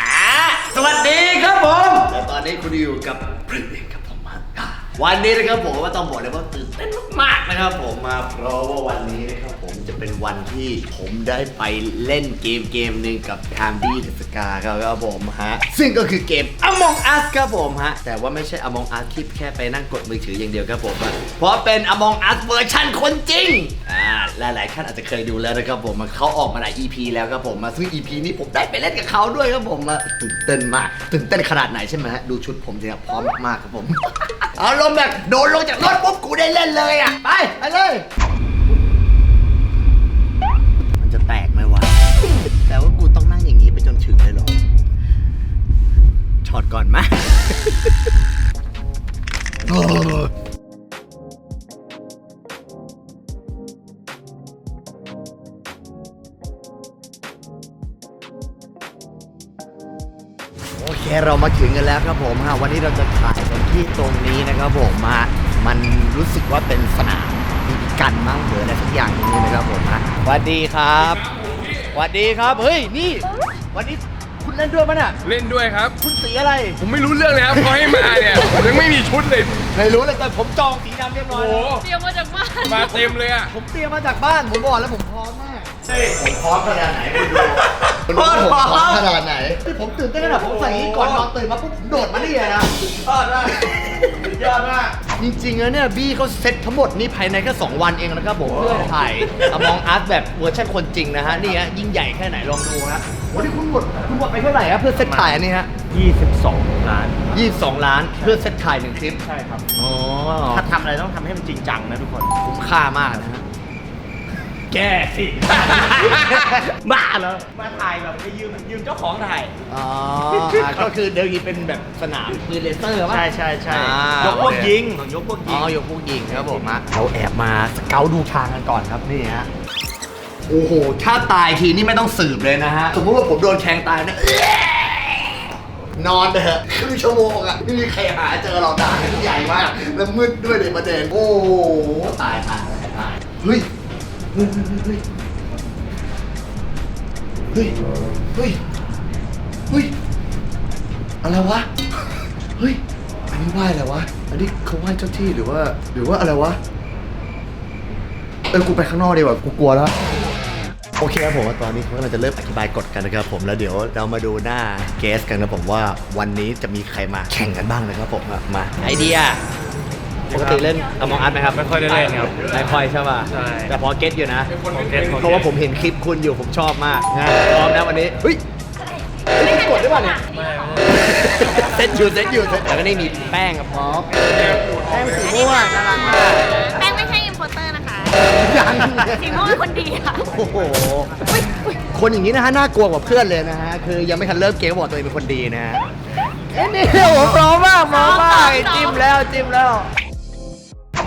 อ่าสวัสดีครับผมและตอนนี้คุณอยู่กับปริ้นครับ วันนี้นะครับผมก็ต้องบอกเลยว่าตื่นเต้นมากๆนะครับผมมาเพราะว่าวันนี้นะครับผมจะเป็นวันที่ผมได้ไปเล่นเกมเกมหนึ่งกับทามดี้เดสกาครับผมฮะซึ่งก็คือเกม Among Us ครับผมฮะแต่ว่าไม่ใช่ Among Us ที่แค่ไปนั่งกดมือถืออย่างเดียวครับผมเพราะเป็น Among Us เวอร์ชันคนจริงอ่าหลายๆท่านอาจจะเคยดูแล้วนะครับผมเขาออกมาหลาย EP แล้วครับผมมาซึ่ง EP นี้ผมได้ไปเล่นกับเขาด้วยครับผมตื่นเต้นมากตื่นเต้นขนาดไหนใช่ไหมฮะดูชุดผมสิครับพร้อมมากๆครับผมเอาลมณ์แบบโดนลงจากรถปุ๊บกูได้เล่นเลยอะ ไป ไปเลย มันจะแตกไหมวะ แต่ว่ากูต้องนั่งอย่างนี้ไปจนถึงเลยเหรอช็อตก่อนไหม เคเรามาถึงกันแล้วครับผมฮะวันนี้เราจะถ่ายกันที่ตรงนี้นะครับผมฮะมันรู้สึกว่าเป็นสนามบีบีกันมั้งหรืออะไรสักอย่างอย่างนี้นะครับผมฮะสวัสดีครับสวัสดีครับเฮ้ยนี่วันนี้คุณเล่นด้วยมั้ยน่ะเล่นด้วยครับ คุณสีอะไร ผมไม่รู้เรื่องเลยครับเขาให้มาเนี่ยผมยังไม่มีชุดเลย ไม่รู้เลยแต่ผมจองสีดำเรียบร้โอ้อยโหแล้ว เตรียมมาจากบ้าน มาเต็มเลยอะผมเตรียมมาจากบ้านผมบอกแล้วผมพร้อมมากใช่ ผมพร้อมขนาดไหนคุณดูคุณรู้ว่าผมพร้อมขนาดไหนที่ผมตื่นเต้นขนาดผมใส่อย่างนี้ก่อนนอนตื่นมาปุ๊บผมโดดมานี่เลยนะสุดยอดมากสุดยอดมากจริงๆแล้วเนี่ยบี้เขาเซ็ตทั้งหมดนี่ภายในแค่2วันเองนะครับผมเพื่อถ่ายอมองอาร์ตแบบเวอร์ชันคนจริงนะฮะนี่ฮะยิ่งใหญ่แค่ไหนลองดูฮะวันนี้คุณหมดคุณหมดไปเท่าไหร่ฮะเพื่อเซ็ตถ่ายอันนี้ฮะ22 ล้าน 22 ล้านเพื่อเซ็ตถ่ายหนึ่งคลิปใช่ครับอ๋อถ้าทำอะไรต้องทำให้มันจริงจังนะทุกคนคุ้มค่ามากนะฮะ แก้สิ บ้าเหรอ มาถ่ายแบบไปยืมยืมเจ้าของถ่าย อ๋ออะก็คือเดิมทีเป็นแบบสนาม ปืนเลเซอร์ป่ะ ใช่ใช่ใช่อ่ายกพวกโอเคยิงยกพวกอ๋ยิอง ยกพวกยิงครับผมฮะเราแอบมาสเกาดูทางกันก่อนครับนี่ฮะโอ้โหถ้าตายทีนี่ไม่ต้องสืบเลยนะฮะสมมติว่าผมโดนแทงตายนะเอื้อนอนไปเถอะครึ่งชั่วโมงอะไม่มีใครหาเจอเราได้ใหญ่มาก แล้วมืดด้วยในประเด็นโอ้โหตายตายตายตายเฮ้ย เฮ้ยเฮ้ยเฮ้ยเฮ้ยเฮ้ยอะไรวะเฮ้ยอันนี้ไหว้อะไรวะอันนี้เขาไหว้เจ้าที่หรือว่าหรือว่าอะไรวะเออกูไปข้างนอกดีกว่ากูกลัวแล้วโอเคครับผมว่าตอนนี้เขากำลังจะเริ่มอธิบายกฎกันนะครับผมแล้วเดี๋ยวเรามาดูหน้าเกสกันนะผมว่าวันนี้จะมีใครมาแข่งกันบ้างนะครับผมอะมาไอเดีย ปกติเล่นอมองอัดไหมครับไม่ค่อยได้เล่นครับไม่ค่อยใช่ป่ะใช่ แต่พอเก็ตอยู่นะเก็ตเพราะว่าผมเห็นคลิปคุณอยู่ผมชอบมากนะพร้อมนะวันนี้เฮ้ยนี่คุณกดได้ป่ะเนี่ย เซ็ตอยู่เซ็ตอยู่เซ็ตแล้วก็นี่มีแป้งกับพร้อมแป้งสีม่วงน่ารักมากแป้งไม่ใช่อินโพเตอร์นะคะยังสีม่วงเป็นคนดีค่ะโอ้โห คนอย่างนี้นะฮะน่ากลัวกว่าเพื่อนเลยนะฮะคือยังไม่ทันเริ่มเกมก็บอกตัวเองเป็นคนดีนะฮะเอ้ยนี่โอ้โหพร้อมมากพร้อมมากจิ้มแล้วจิ้มแล้ว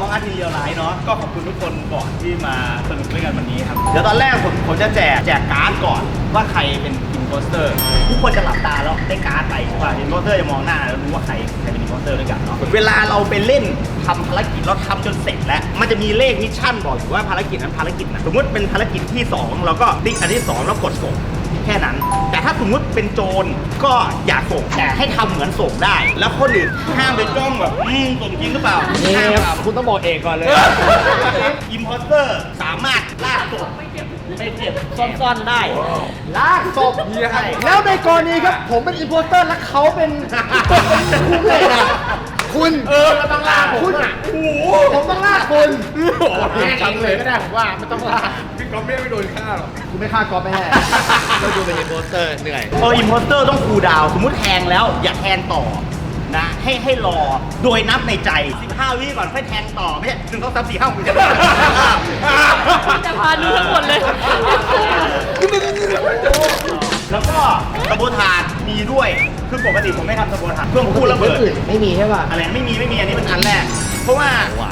มองอาร์ตทีเดียวไลน์เนาะก็ขอบคุณทุกคนก่อนที่มาสนุกด้วยกันวันนี้ครับ เดี๋ยวตอนแรกผมผมจะแจกแจกการ์ดก่อนว่าใครเป็นอินโพสเตอร์ทุกคนจะหลับตาแล้วได้การ์ดไปว่าอินโพสเตอร์จะมองหน้าแล้วรู้ว่าใครใครเป็นอินโพสเตอร์ด้วยกันเนาะเวลาเราไปเล่นทำภารกิจเราทำจนเสร็จแล้ว มันจะมีเลขมิชชั่นบอกอยู่ว่าภารกิจนั้นภารกิจนะสมมติเป็นภารกิจที่สองเราก็ติ๊กอันที่สองแล้วกดส่งแค่นั้น แต่ถ้าสมมติเป็นโจรก็อย่าส่งแต่ให้ทำเหมือนส่งได้ แล้วคนอื่นห้ามไปจ้องแบบอืมส่งจริงหรือเปล่านี่ห้ามครับคุณต้องบอกเอกก่อนเลย อิมพอร์เตอร์สามารถลากศพไปเก็บซ่อนๆได้ ลากศพแล้วในกรณีครับ ผมเป็นอินโพสเตอร์และเขาเป็นคุณเลยนะคุณเออมันต้องลากผมคุณอะโอ้โหผมต้องลากคุณโอ้โหจำเลยก็ได้ผมว่าไม่ต้องลา กพี่ก๊อฟไม่โดนฆ่าหรอกคุณไม่ฆ่ากอล์ฟแน่เราดูเป็นอินโพสเตอร์เหนื่อย เอออิมพอร์เตอร์ต้องคูลดาวน์สมมุติแทงแล้วอย่าแทงต่อนะให้ให้รอโดยนับในใจ 15 วิก่อนค่อยแทงต่อไม่ใช่หนึ่งสองสามสี่ห้าหกเจ็ดแปดจะพาดูทั้งหมดเลย แล้วก็สะโบทานมีด้วย คือปกติผมไม่ทำสะโบทานเครื่องคู่ระเบิดไม่มีใช่ป่ะ อะไรไม่มีไม่มีอันนี้เป็นอันแรกเพราะว่า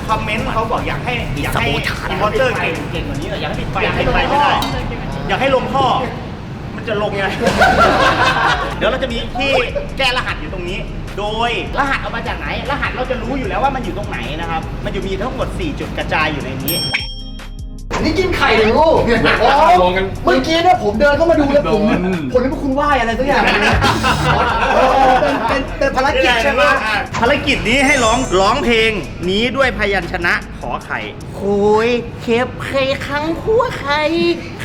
คอมเมนต์เขาบอกอยากให้อยากให้สะโพกฐานอินพอร์เตอร์เก่งเก่งกว่านี้อยากให้ปิดไฟอยากให้ไฟไม่ได้ อยากให้ลงท่อ มันจะลงยังไงเดี๋ยวเราจะมีที่แก้รหัสอยู่ตรงนี้ โดยรหัสเอามาจากไหน รหัสเราจะรู้อยู่แล้วว่ามันอยู่ตรงไหนนะครับ มันจะมีทั้งหมด 4 จุดกระจายอยู่ในนี้ นี่กินไข่เหรอลูกโอ้รวมกัน เมื่อกี้เนี่ยผมเดินเข้ามาดูแล้วผมผมนึกว่าคุณไหว้อะไรสักอย่างเออเป็นเป็นเป็นภารกิจใช่ไหมภารกิจนี้ให้ร้องร้องเพลงนี้ด้วยพยัญชนะขอไข่คุยเข็บไข่ขังหัวไข่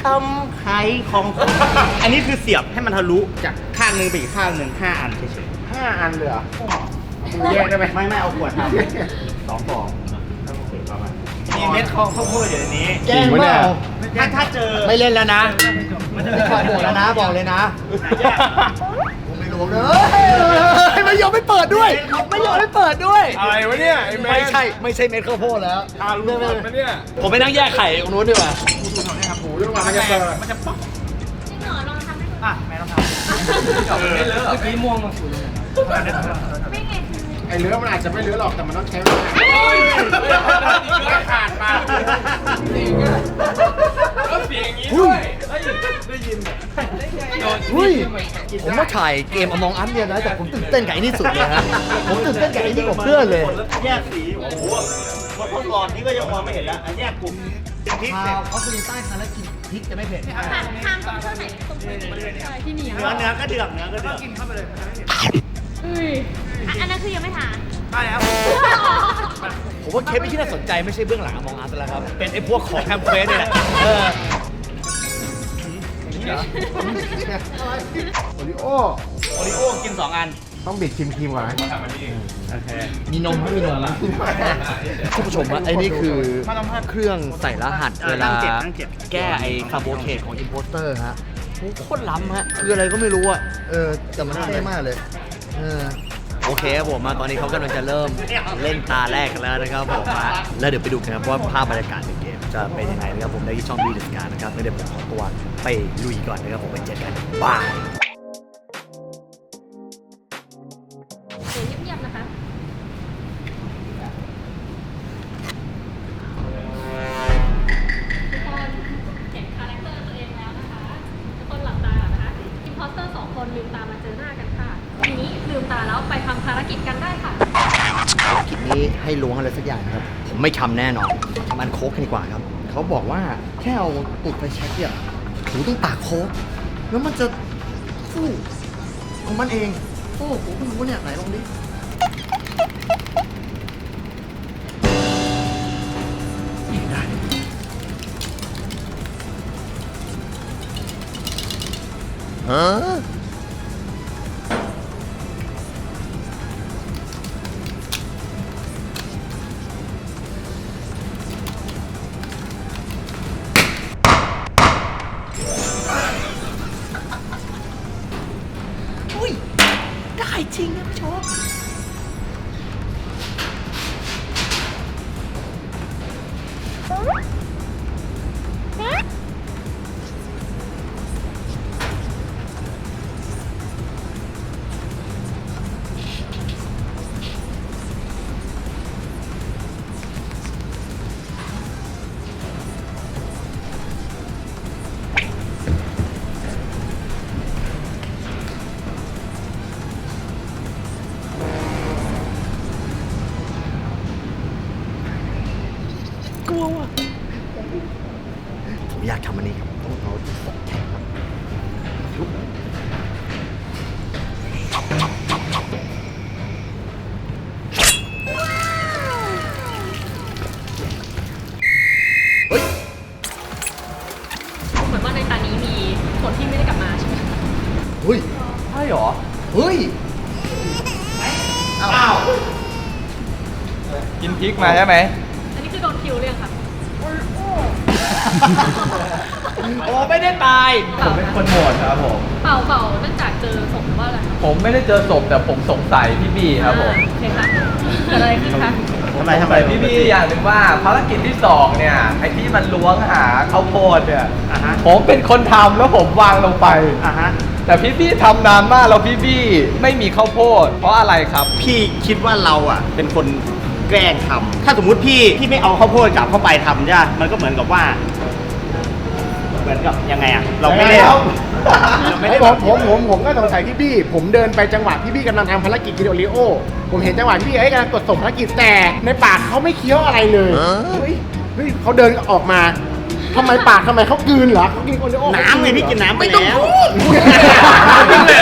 คำไข่ของคนอันนี้คือเสียบให้มันทะลุจากข้างหนึ่งไปอีกข้างหนึ่งห้าอันเฉยห้าอันเลยเหรอแยกได้ไหมๆไม่ไม่เอาขวดทำสองฟองมี เม็ดข้าวข้าวโพดอยู่ในนี้ แกล้งเปล่าถ้าถ้าเจอไม่เล่นแล้วนะมันจะไม่ขอบอกแล้วนะบอกเลยนะแยกผมไม่รู้เลย ไม่ยอมไม่เปิดด้วย ไม่ยอมไม่เปิดด้วย อะไรวะเนี่ยไอ้แมนไม่ใช่ไม่ใช่เม็ดข้าวโพดแล้ว ทารุณมันเนี่ยผมไปนั่งแยกไข่ตรงนู้นดีกว่าโอ้โหเรื่องมันจะเปิดมันจะป๊อกจริงเหรอลองทำให้ดูอะแม่ต้องทเมื่อกี้ม่วงมาสุดเลยไม่ไง ไอ้เลื้อมันอาจจะไม่เลื้อหรอกแต่มันต้องใช้เวลาขาดมาจริงอะแล้วเสียงอย่างนี้ด้วยเฮ้ยผมมาถ่ายเกมอมองอันเนี่ยนะแต่ผมตื่นเต้นกับไอ้นี่สุดเลยฮะผมตื่นเต้นกับไอ้นี่กว่าเพื่อนเลย แยกสีโอ้โหพอทดลองนี้ก็ยังมองไม่เห็นแล้วอันแยกกลุ่มพริกชาเสร็จวออสเตรเลียใต้ทานแล้วกินพริกจะไม่เผ็ดทานทานตรงเท่าไหร่ตรงใช่ที่เหนียวเนื้อเนื้อก็เดือดเนื้อก็เดือด อันนั้นคือยังไม่ทานใช่แล้วผมว่าเคสที่น่าสนใจไม่ใช่เบื้องหลังอมองอันแล้วครับ เป็นไอ้พวกของแคมเปญนี่แหละเออโอริโอโอริโอกินสองอัน ต้องบิดครีมครีมก่อนนะโอเคมีนมไหมมีนมไหมท่านผู้ชมว่าไอ้นี่คือเครื่องใส่รหัสเอเวอลาตั้งเจ็บตั้งเจ็บแก้ไอ้คาร์โบเทตของอินโพสเตอร์ฮะโอ้โคตรล้ำฮะ คืออะไรก็ไม่รู้อะเออแต่มันเท่มากเลย เออ โอเคครับผมมาตอนนี้เขากำลังจะเริ่มเล่นตาแรกกันแล้วนะครับผมมาแล้วเดี๋ยวไปดูกันครับว่าภาพบรรยากาศในเกมจะเป็นยังไงนะครับผมในที่ช่องดีดิสการนะครับแล้วเดี๋ยวผมขอตัวไปลุยก่อนนะครับผมไปเจอกันบาย แน่นอนทำอันโค้กกันดีกว่าครับ เขาบอกว่าแค่เอาตุดไปเช็คเนี่ยหูต้องปากโค้กแล้วมันจะฟูของมันเอง โอ้โหเพิ่งรู้เนี่ยไหนลองดิอุ้ย จ ลัวว่ะผมอยากทำอันนี้ครับต้องเอาของแข็งครับยุบเฮ้ย เหมือนว่าในตานี้มีคนที่ไม่ได้กลับมาใช่ไหมคะเฮ้ย ใช่หรอ เฮ้ย อ้าว กินพริกมาใช่ไหม โอ้ไม่ได้ตาย ผมเป็นคนโหมดครับผม เปล่าเปล่าเนื่องจากเจอศพหรือว่าอะไรคะผมไม่ได้เจอศพแต่ผมสงสัยพี่บี้ครับผมอ่าโอเคค่ะเกิดอะไรขึ้นคะทำไมทำไมแต่พี่บี้อย่างหนึ่งว่าภารกิจที่สองเนี่ยไอ้ที่มันล้วงหาข้าวโพดเนี่ยอะฮะผมเป็นคนทำแล้วผมวางลงไป อะฮะ แต่พี่บี้ทำนานมากแล้วพี่บี้ไม่มีข้าวโพด เพราะอะไรครับ พี่คิดว่าเราอะ เป็นคนแกล้งทำถ้าสมมุติพี่ พี่ไม่เอาข้าวโพดกลับเข้าไปทำใช่ปะมันก็เหมือนกับว่า เหมือนกับยังไงอะเราไม่ได้แล้วเราไม่ไอ้ได้ผมผมผมผมก็สงสัยพี่บี้ผมเดินไปจังหวะพี่บี้กำลังทำภารกิจกินโอริโอ ผมเห็นจังหวะพี่บี้เอ้ยกำลังกดส่งภารกิจแต่ในปากเขาไม่เคี้ยวอะไรเลยเฮ้ยเฮ้ยเขาเดินออกมา ทำไมปากทำไมเขากลืนเหรอเขากินโอเลโอน้ำไงพี่กินน้ำไปไม่ต้องแล้วพูด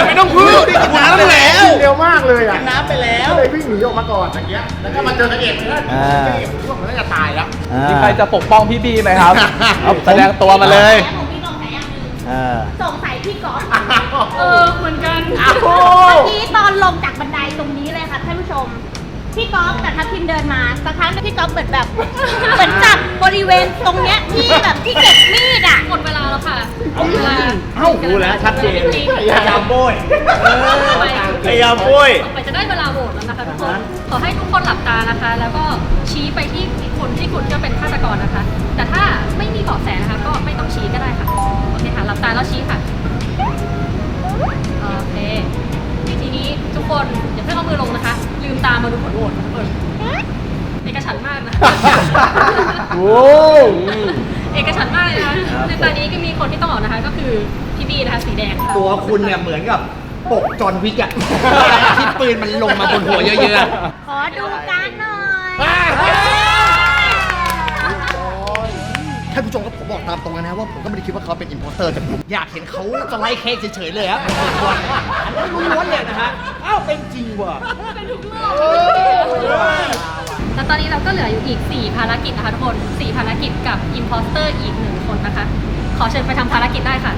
ไม่ต้องพูดพี่กินน้ำไปแล้วกินเร็วมากเลยอะกินน้ำไปแล้วก็เลยวิ่งหนีออกมาก่อนอย่างเงี้ยแล้วก็มาเจอกันเองแล้วอ่าพวกมันน่าจะตายแล้วมีใครจะปกป้องพี่บีไหมครับเอาแสดงตัวมาเลยแล้วผมมีสงสัยอย่างหนึ่งเออสงสัยพี่ก๊อฟเออเหมือนกันเมื่อกี้ตอนลงจากบันไดตรงนี้เลยค่ะท่านผู้ชม พี่ก๊อฟกับทัพทิมเดินมาสักพักหนึ่งพี่ก๊อฟเหมือนแบบ เหมือนจับบริเวณตรงเนี้ยที่แบบที่เก็บมีดอะ หมดเวลาแล้วค่ะหมดเวลาเอ้ารู้แล้วชัดเจนจริงพยายามโบยต่อไปพยายามโบยต่อไปจะได้เวลาโหวตแล้วนะคะทุกคนขอให้ทุกคนหลับตานะคะ แล้วก็ชี้ไปที่คนที่คุณเชื่อเป็นฆาตกรนะคะ แต่ถ้าไม่มีเบาะแสนะคะ ก็ไม่ต้องชี้ก็ได้ค่ะโอเคค่ะหลับตาแล้วชี้ค่ะโอเคทีนี้ทุก คนอย่าเพิ่งเอามือลงนะคะ ลืมตามาดูผลโหวตค่ะทุกคนเอกฉันท์มากนะ โอ้เอกฉันท์มากเลยนะคะในตอนนี้ก็มีคนที่ต้องออกนะคะ ก็คือพี่บีนะคะสีแดงค่ะตัวคุณเนี่ยเหมือนกับปกจอห์นวิกอะที่ปืนมันลงมาบนหัวเยอะขอดูการหน่อยๆท่ บอกตามตรงนะว่าผมก็ไม่ได้คิดว่าเขาเป็นอินโพสเตอร์แต่ผมอยากเห็นเขาจะไล่เค้กเฉยๆเลยอะอันนั้นล้วนๆเลยนะฮะอ้าวเป็นจริงว่ะแล้วตอนนี้เราก็เหลืออยู่อีก 4 ภารกิจนะคะทุกคน 4 ภารกิจกับอิมพอสเตอร์อีกหนึ่งคนนะคะ ขอเชิญไปทำภารกิจได้ค่ะ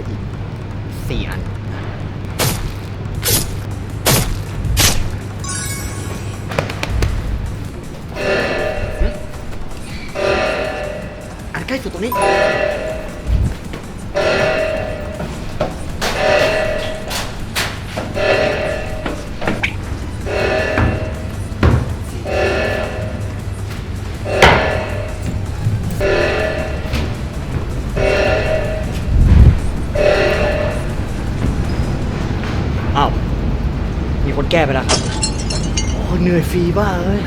ออีกสี่อันอันใกล้สุดตรงนี้ อ้าว มีคนแก้ไปแล้วครับ โอ้เหนื่อยฟรีบ้าเอ้ย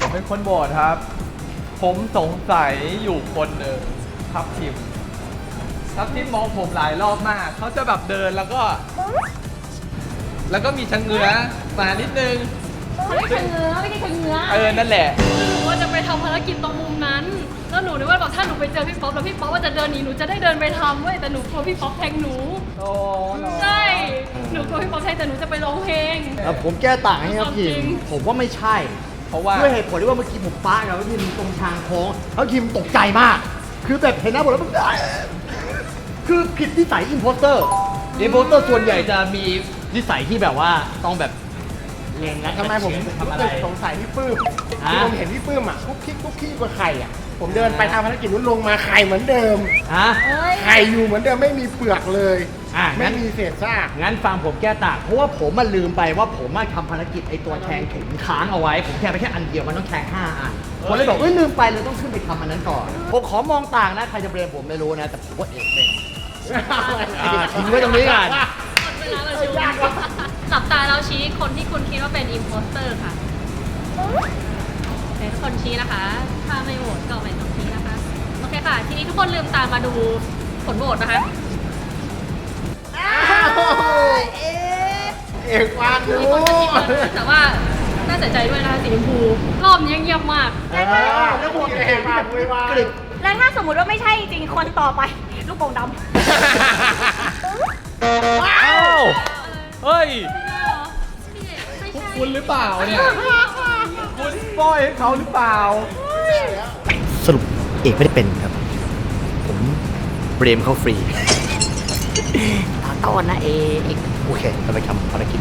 ผมเป็นคนโหวตครับ ผมสงสัยอยู่คนหนึ่งทับทิมทับทิมมองผมหลายรอบมาก เขาจะแบบเดินแล้วก็ แล้วก็มีชะเง้อมานิดนึงเขาไม่ใช่เงื้อไม่ใช่เงื้อเออ นั่นแหละหนูว่าจะไปทำภารกิจตรงมุมนั้น แล้วหนูนึกว่าแบบถ้าหนูไปเจอพี่ป๊อปแล้วพี่ป๊อปว่าจะเดินหนีหนูจะได้เดินไปทำเว้ยแต่หนูกลัวพี่ป๊อปแทงหนูโอ้เหรอใช่หนูกลัวพี่ป๊อปแทงแต่หนูจะไปร้องเพลง แล้วผมแก้ต่างให้ครับจริทีมงผมว่าไม่ใช่ เพราะว่า ด้วยเหตุผลที่ว่าเมื่อกี้ผมป้ากับว่าทีมตรงทางโค้งแล้วทีมตกใจมาก คือแบบเห็นหน้าผมแล้วมันคือผิดนิสัยอินโพสเตอร์อินโพสเตอร์ส่วนใหญ่จะมี นิสัยที่แบบว่าต้องแบบเล็งและทำไมผมทำอะไรสงสัยพี่ปื้มฮะ ที่ผมเห็นพี่ปื้มอะคุกคิกคุกคิกกว่าไข่อะ ผมเดินไปทำภารกิจนู้นลงมาไข่เหมือนเดิม ฮะไข่อยู่เหมือนเดิมไม่มีเปลือกเลย อะงั้ไม่น มีเศษซาก งั้นฟังผมแก้ต่างเพราะว่าผมมาลืมไปว่าผมมาทำภารกิจไอตัวแทงถุงค้างเอาไว้ ผมแทงไปแค่อันเดียวมันต้องแทงห้าอันผมเลยบอกเอ้ยลืมไปเลยต้องขึ้นไปทำอันนั้นก่อนผมขอมองต่างนะใครจะเบรมผมไม่รู้นะแต่ผมว่าเอกเป็นอ่าทิ้งไว้ตรงนี้ก่อนหมด เวลาแล้วชิวหลับตาแล้วชี้คนที่คุณคิดว่าเป็นอิมโพสเตอร์ค่ะโอเคทุกคนชี้นะคะ ถ้าไม่โหวตก็ไม่ต้องชี้นะคะ โอเคค่ะ ทีนี้ทุกคนลืมตามาดูผลโหวตนะคะเอกวานดูมีคนจะคิดว่าแต่ว่าน่าเสียใจด้วยนะคะสีชมพูรอบนี้เงียบมากเออแล้วผมเอกวานคุยวานแล้วถ้าสมมติว่าไม่ใช่จริงคนต่อไป ลูกโป่งดำ อ้าว เฮ้ยไม่ใช่คุณหรือเปล่าเนี่ย คุณปล่อยให้เขาหรือเปล่า สรุปเอกไม่ได้เป็นครับ ผมเบรมเขาฟรีตาก่อนนะเอก โอเคเราไปทำภารกิจ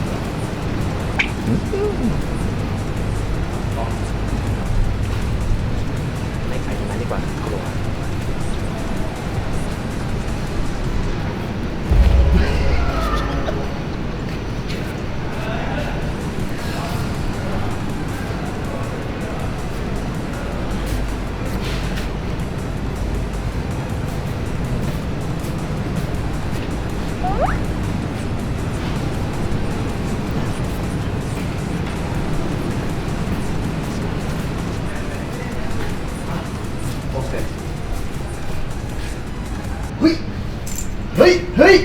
เฮ้ย เฮ้ย เฮ้ย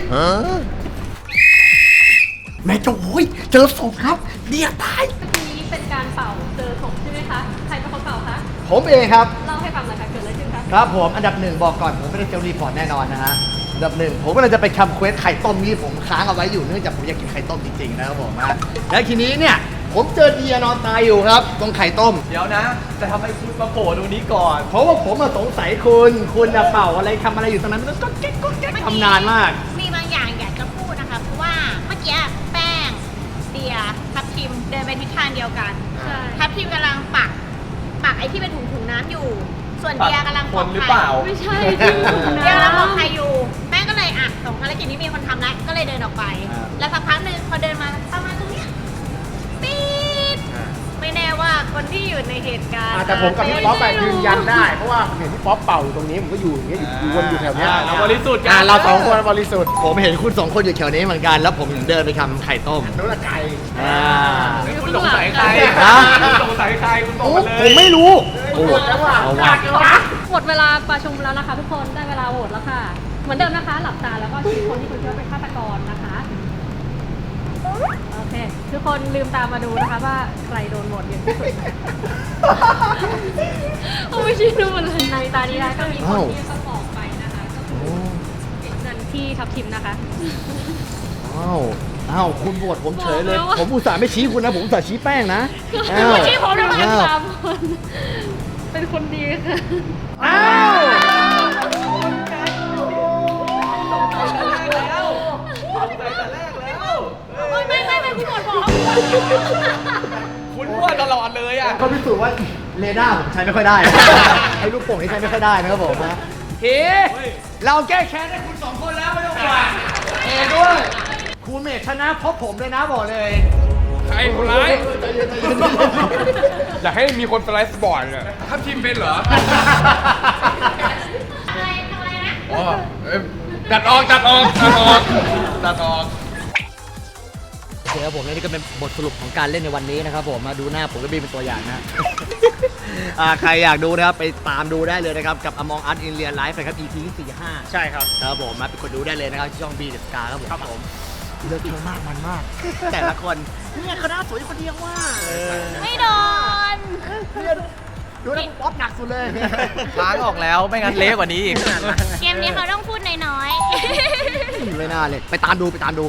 แม่เจ้าโว้ยเจอศพครับเดียตายเมื่อกี้เป็นการเป่าเจอศพใช่ไหมคะ ใครเป็นคนเป่าคะผมเองครับ เล่าให้ฟังหน่อยค่ะเกิดอะไรขึ้นคะครับผมอันดับหนึ่งบอกก่อนผมไม่ได้เจอรีพอร์ตแน่นอนนะฮะอันดับหนึ่งผมกำลังจะไปทำเควสไข่ต้มนี้ผมค้างเอาไว้อยู่เนื่องจากผมอยากกินไข่ต้มจริงๆนะครับผมฮะแล้วทีนี้เนี่ย ผมเจอเดียนอนตายอยู่ครับ ตรงไข่ต้ม เดี๋ยวนะ แต่ทำไมคุณมาโผล่ตรงนี้ก่อน เพราะว่าผมมาสงสัยคุณ คุณน่ะเป่าอะไรทำอะไรอยู่ตรงนั้นมันก็แก๊กก็แก๊กทำนานมาก มีบางอย่างอยากจะพูดนะคะ เพราะว่าเมื่อกี้แป้งเดียทับทิมเดินไปทิศทางเดียวกัน ใช่ ทับทิมกำลังปัก ปักไอ้ที่เป็นถุงถุงน้ำอยู่ ส่วนปักเดียกำลังคนหรือเปล่า ไม่ใช่ที่ถุงเดียกำลังบอกน้ำใครอยู่ แม่ก็เลยอะส่งภารกิจนี้มีคนทำแล้ว ก็เลยเดินออกไป อ่า แล้วสักพักหนึ่งพอเดินมาประมาณตรงเนี้ยปี๊ด ไม่แน่ว่าคนที่อยู่ในเหตุการณ์อ่าแต่ผมกับพี่ป๊อปแบบยืนยันได้ เพราะว่าผมเห็นพี่ป๊อปเป่าอยู่ตรงนี้ผมก็อยู่อย่างเงี้ยอยู่อยู่วนอยู่แถวเนี้ยอ่าเราบริสุทธิ์กัน อ่าเราสองคนบริสุทธิ์ผมเห็นคุณสองคนอยู่แถวนี้เหมือนกันแล้วผมถึงเดินไปทำไข่ต้มนู้นละไกลอ่า คุณสงสัยใครฮะ คุณสงสัยใครคุณบอกโอ้มาเลยผมไม่รู้โอ้โหแล้วว่าเอาว่ะหมดเวลาประชุมแล้วนะคะ ทุกคนได้เวลาโหวตแล้วค่ะ เหมือนเดิมนะคะ หลับตาแล้วก็ชี้คนที่คุณคิดว่าเป็นฆาตกรนะคะ โอเค ทุกคนลืมตามาดูนะคะว่าใครโดนโหวตเยอะที่สุดเอาไม่ชี้ดูเลยในตานี้นะก็มีคนที่ต้องออกไปนะคะก็คือเก็บเงินที่ทับทิมนะคะ อ้าวอ้าวคุณบวชผมเฉยเลย บอกแล้วว่า ผมอุตส่าห์ไม่ชี้คุณนะ ผมอุตส่าห์ชี้แป้งนะอ้าวไม่ใช่ผมนะมันอ้าวสามคน เป็นคนดีค่ะ อ้าว พี่หมดบอกคุณว่าตลอดเลยอะเขาพิสูจน์ว่าเรดาร์ผมใช้ไม่ค่อยได้ ไอ้ลูกโป่งนี่ใช้ไม่ค่อยได้นะครับผมนะเฮ้เราแก้แค้นให้คุณสองคนแล้วไม่ต้องห่วงเอด้วยครูเมทชนะเพราะผมเลยนะบอกเลย ใครคนร้าย อยากให้มีคนสไลด์สปอร์ตเนี่ยถ้าทีมเป็นเหรออะไรทำอะไรนะ อ๋อเอ้ยตัดออกตัดออกตัดออกตัดออกโอ เคครับผมและนี่ก็เป็นบทสรุปของการเล่นในวันนี้นะครับผมมาดูหน้าผมกับบีเป็นตัวอย่างนะ อ่าใครอยากดูนะครับไปตามดูได้เลยนะครับกับ Among Us in Real Life นะครับ EP ที่4 5ใช่ครับครับผมมาไปกดดูได้เลยนะครับที่ช่อง B The Scar ครับผมครับผมเลือกเยอะมากมันมาก แต่ละคนเนี่ยเขาหน้าสวยคนเดียวว่าไม่โดนดูนะป๊อปหนักสุดเลยล้างออกแล้วไม่งั้นเละกว่านี้อีก เกมนี้เขาต้องพูดน้อยๆ ไม่น่าเลย ไปตามดูไปตามดู